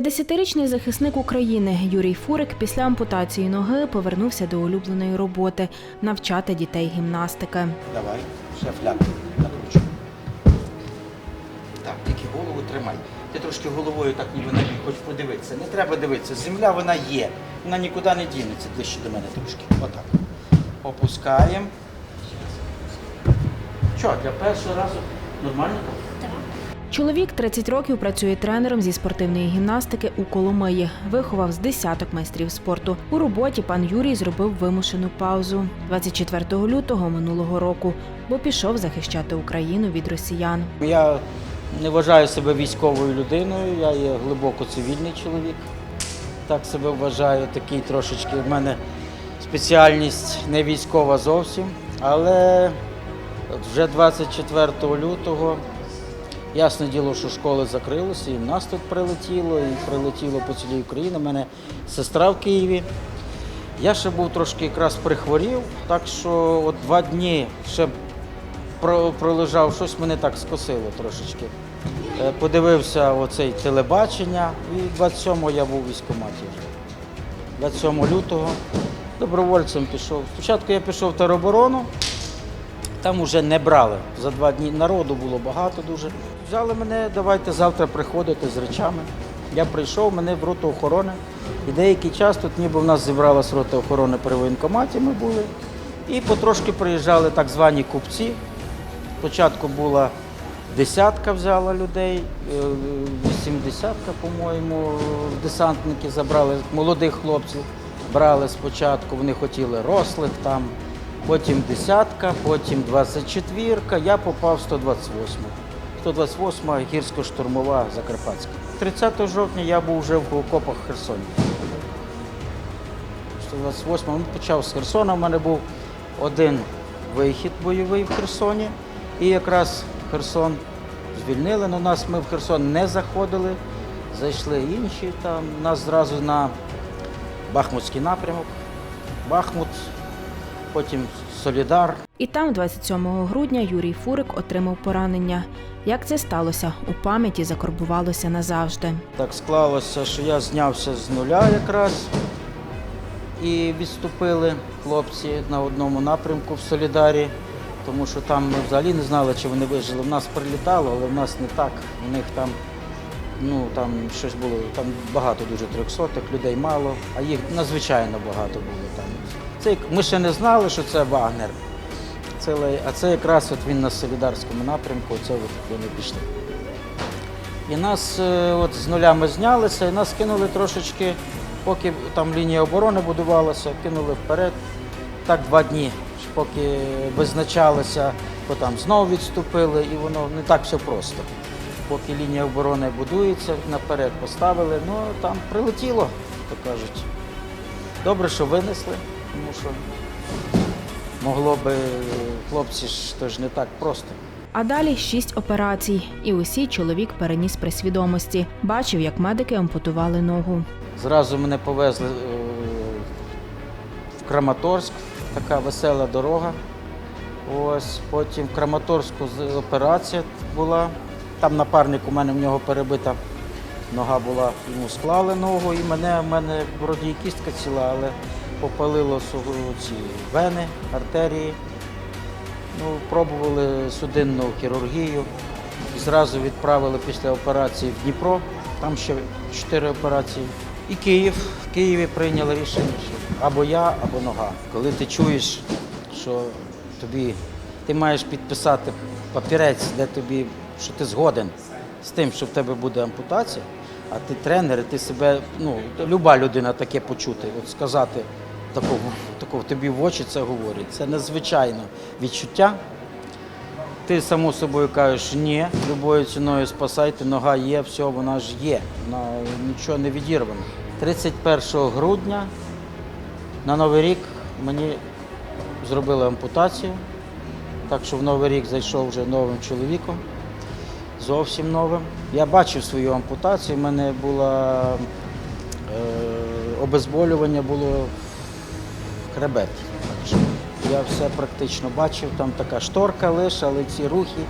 50-річний захисник України Юрій Фурик після ампутації ноги повернувся до улюбленої роботи навчати дітей гімнастики. Давай, ще фляг накручу. Так, тільки голову тримай. Ти трошки головою так ніби набіг, хоч подивитися. Не треба дивитися. Земля вона є. Вона нікуди не дінеться. Ближче до мене трошки. Отак. Опускаємо. Що, для першого разу нормально? Чоловік 30 років працює тренером зі спортивної гімнастики у Коломиї. Виховав з десяток майстрів спорту. У роботі пан Юрій зробив вимушену паузу 24 лютого минулого року, бо пішов захищати Україну від росіян. Я не вважаю себе військовою людиною, я є глибоко цивільний чоловік. Так себе вважаю, такий трошечки в мене спеціальність не військова зовсім. Але вже 24 лютого, ясне діло, що школи закрилися, і в нас тут прилетіло, і прилетіло по цілій Україні. У мене сестра в Києві. Я ще був трошки якраз прихворів, так що от два дні ще пролежав, щось мене так скосило трошечки. Е, Подивився оцей телебачення і 27-го я був у військкоматі вже. 27 лютого добровольцем пішов. Спочатку я пішов в тероборону, там вже не брали. За два дні народу було багато дуже. Взяли мене, давайте завтра приходити з речами. Я прийшов, мене в роту охорони. І деякий час тут ніби в нас зібралась рота охорони при воєнкоматі ми були. І потрошки приїжджали так звані купці. Спочатку була десятка взяла людей, е, вісімдесятка, по-моєму, десантники забрали молодих хлопців. Брали спочатку, вони хотіли рослих там, потім десятка, потім 24-ка, я попав в 128. 128 гірсько-штурмова Закарпатська. 30 жовтня я був вже в окопах Херсоні. 128 він почав з Херсона. У мене був один вихід бойовий в Херсоні. І якраз Херсон звільнили. але нас ми в Херсон не заходили. Зайшли інші там. Нас зразу на Бахмутський напрямок. Бахмут, потім Солідар. І там, 27 грудня, Юрій Фурик отримав поранення. Як це сталося? У пам'яті закорбувалося назавжди. Так склалося, що я знявся з нуля якраз. І відступили хлопці на одному напрямку в Солідарі, тому що там ми взагалі не знали, чи вони вижили. В нас прилітало, але в нас не так. У них там, ну там щось було, там багато дуже трьохсотих, людей мало, а їх надзвичайно багато було там. Це ми ще не знали, що це Вагнер. Це, а це якраз от він на Солідарському напрямку, це вони пішли. І нас е, от з нулями знялися, і нас кинули трошечки, поки там лінія оборони будувалася, кинули вперед. Так два дні, поки визначалися, потім знову відступили, і воно не так все просто. Поки лінія оборони будується, наперед поставили, ну там прилетіло, то кажуть. Добре, що винесли, тому що могло би хлопці ж то ж не так просто. А далі шість операцій, і усі чоловік переніс при свідомості. Бачив, як медики ампутували ногу. Зразу мене повезли е, в Краматорськ, така весела дорога. Ось потім в Краматорську операція була. Там напарник у мене в нього перебита нога була, йому склали ногу, і мене в мене вроді і кістка ціла, але попалило ці вени, артерії. Ну, пробували судинну хірургію. Зразу відправили після операції в Дніпро. Там ще чотири операції. І Київ. В Києві прийняли рішення, що або я, або нога. Коли ти чуєш, що тобі ти маєш підписати папірець, де тобі, що ти згоден з тим, що в тебе буде ампутація, а ти тренер, і ти себе, ну, люба людина таке почути, от сказати такого, такого тобі в очі це говорить. Це надзвичайно відчуття. Ти само собою кажеш, ні, любою ціною спасайте, нога є, все, вона ж є, вона нічого не відірвано. 31 грудня на Новий рік мені зробили ампутацію, так що в Новий рік зайшов вже новим чоловіком, зовсім новим. Я бачив свою ампутацію, в мене було е, обезболювання було що Я все практично бачив, там така шторка лише, але ці рухи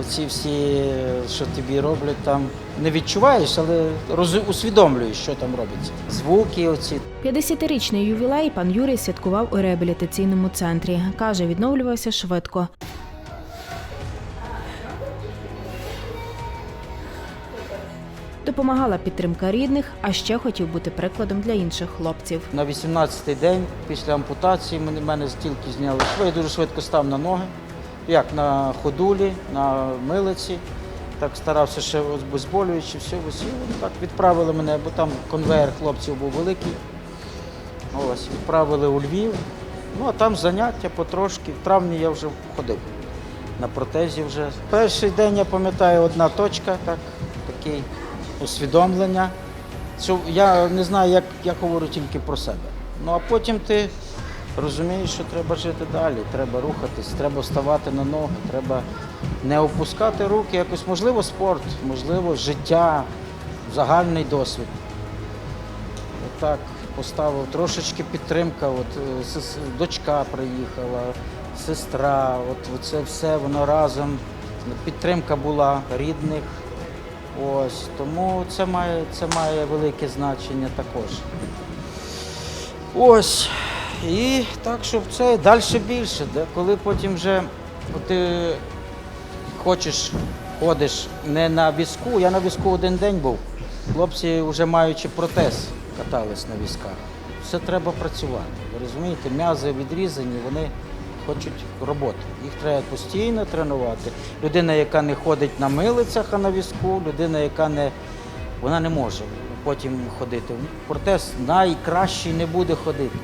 оці всі, що тобі роблять, там не відчуваєш, але роз- усвідомлюєш, що там робиться. Звуки оці. 50-річний ювілей пан Юрій святкував у реабілітаційному центрі. Каже, відновлювався швидко. Допомагала підтримка рідних, а ще хотів бути прикладом для інших хлопців. На 18-й день після ампутації мене, з зняли. Я дуже швидко став на ноги, як на ходулі, на милиці. Так старався ще обезболюючи, все, і так відправили мене, бо там конвейер хлопців був великий. Ось, відправили у Львів. Ну а там заняття потрошки. В травні я вже ходив на протезі вже. Перший день я пам'ятаю одна точка, так, такий усвідомлення. Я не знаю, як я говорю тільки про себе. Ну а потім ти розумієш, що треба жити далі, треба рухатись, треба вставати на ноги, треба не опускати руки, якось можливо спорт, можливо, життя, загальний досвід. Отак поставив трошечки підтримка. От е, дочка приїхала, сестра, от це все воно разом. Підтримка була рідних. Ось тому це має, це має велике значення також. Ось. І так, щоб це далі більше. Де, коли потім вже ти хочеш, ходиш не на візку, я на візку один день був. Хлопці, вже маючи протез, катались на візках. Все треба працювати. Ви розумієте, м'язи відрізані, вони хочуть роботи. Їх треба постійно тренувати. Людина, яка не ходить на милицях, а на візку, людина, яка не вона не може потім ходити. Протез найкращий не буде ходити.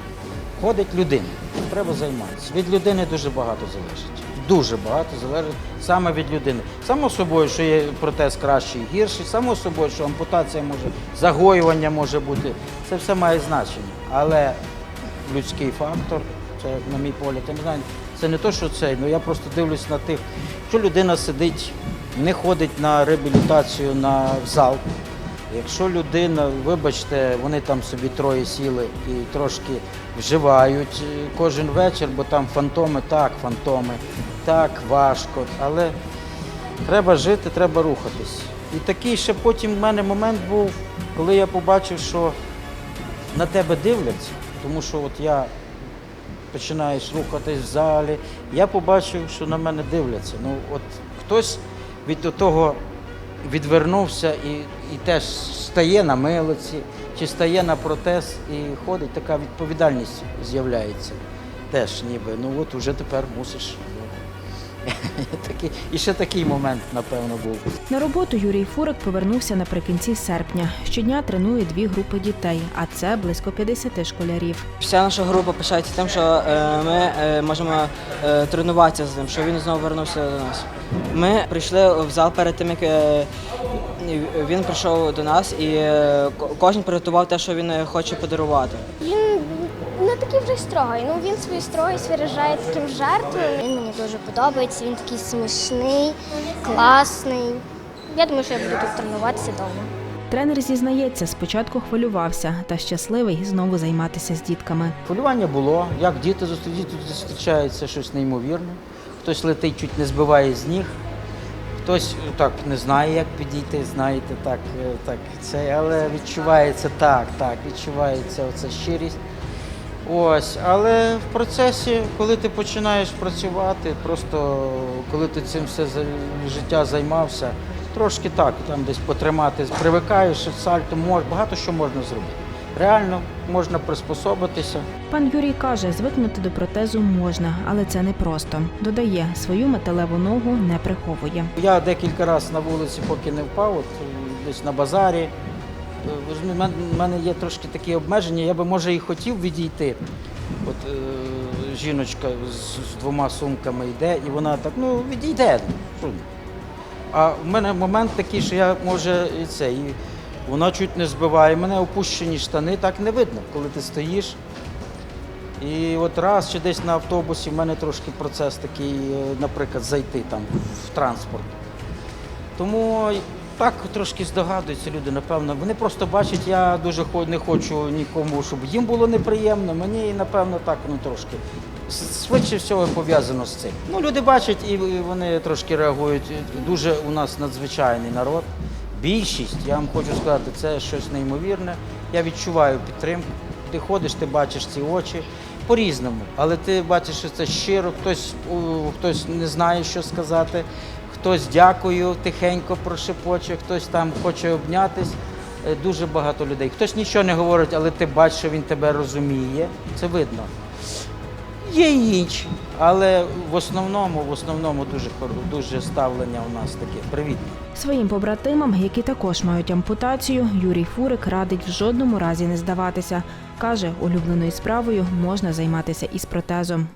Ходить людина. Треба займатися. Від людини дуже багато залежить. Дуже багато залежить саме від людини. Само собою, що є протез кращий гірший, само собою, що ампутація може, загоювання може бути. Це все має значення. Але людський фактор, це, на мій погляд, я не знаю, це не то, що це, ну я просто дивлюсь на тих, що людина сидить, не ходить на реабілітацію на в зал. Якщо людина, вибачте, вони там собі троє сіли і трошки вживають е, кожен вечір, бо там фантоми, так, фантоми, так, важко, але треба жити, треба рухатись. І такий ще потім в мене момент був, коли я побачив, що на тебе дивляться, тому що от я починаєш рухатись в залі, я побачив, що на мене дивляться. Ну, от хтось від того відвернувся і, і теж стає на милиці, чи стає на протез і ходить, така відповідальність з'являється. Теж ніби, ну от уже тепер мусиш. Такий, і ще такий момент, напевно, був. На роботу Юрій Фурик повернувся наприкінці серпня. Щодня тренує дві групи дітей, а це близько 50 школярів. Вся наша група пишається тим, що е, ми е, можемо е, тренуватися з ним, що він знову вернувся до нас. Ми прийшли в зал перед тим, як е, він прийшов до нас, і е, кожен приготував те, що він хоче подарувати. Він не такий вже й строгий. Ну він свою строгість виражає таким жартом. Він мені дуже подобається. Він такий смішний, класний. Я думаю, що я буду тут тренуватися вдома. Тренер зізнається, спочатку хвилювався та щасливий знову займатися з дітками. Хвилювання було, як діти зустрі- діти зустрічається щось неймовірне. Хтось летить, чуть не збиває з ніг, хтось е, так не знає, як підійти, знаєте, так, е, так це, але відчувається так, так, відчувається оця щирість. Ось, але в процесі, коли ти починаєш працювати, просто коли ти цим все життя займався, трошки так, там десь потримати, привикаєш, сальто мож, багато що можна зробити. Реально можна приспособитися. Пан Юрій каже, звикнути до протезу можна, але це непросто. Додає, свою металеву ногу не приховує. Я декілька разів на вулиці, поки не впав, от, десь на базарі. Е, розумієте, в мене- є трошки такі обмеження, я би може і хотів відійти. От е, жіночка з, з двома сумками йде, і вона так, ну відійде. ну. А в мене момент такий, що я може і це, і вона чуть не збиває мене, опущені штани, так не видно, коли ти стоїш. І от раз чи десь на автобусі в мене трошки процес такий, е, наприклад, зайти там в транспорт. Тому так трошки здогадуються люди, напевно. Вони просто бачать, я дуже не хочу нікому, щоб їм було неприємно. Мені, напевно, так ну, трошки швидше всього пов'язано з цим. Ну, люди бачать і вони трошки реагують. Дуже у нас надзвичайний народ. Більшість, я вам хочу сказати, це щось неймовірне. Я відчуваю підтримку. Ти ходиш, ти бачиш ці очі по-різному, але ти бачиш, що це щиро, хтось, хтось не знає, що сказати, хтось дякую, тихенько прошепоче, хтось там хоче обнятись. Е, Дуже багато людей. Хтось нічого не говорить, але ти бачиш, що він тебе розуміє. Це видно. Є і інші, але в основному, в основному дуже дуже ставлення у нас таке привітне. Своїм побратимам, які також мають ампутацію, Юрій Фурик радить в жодному разі не здаватися. Каже, улюбленою справою можна займатися із протезом.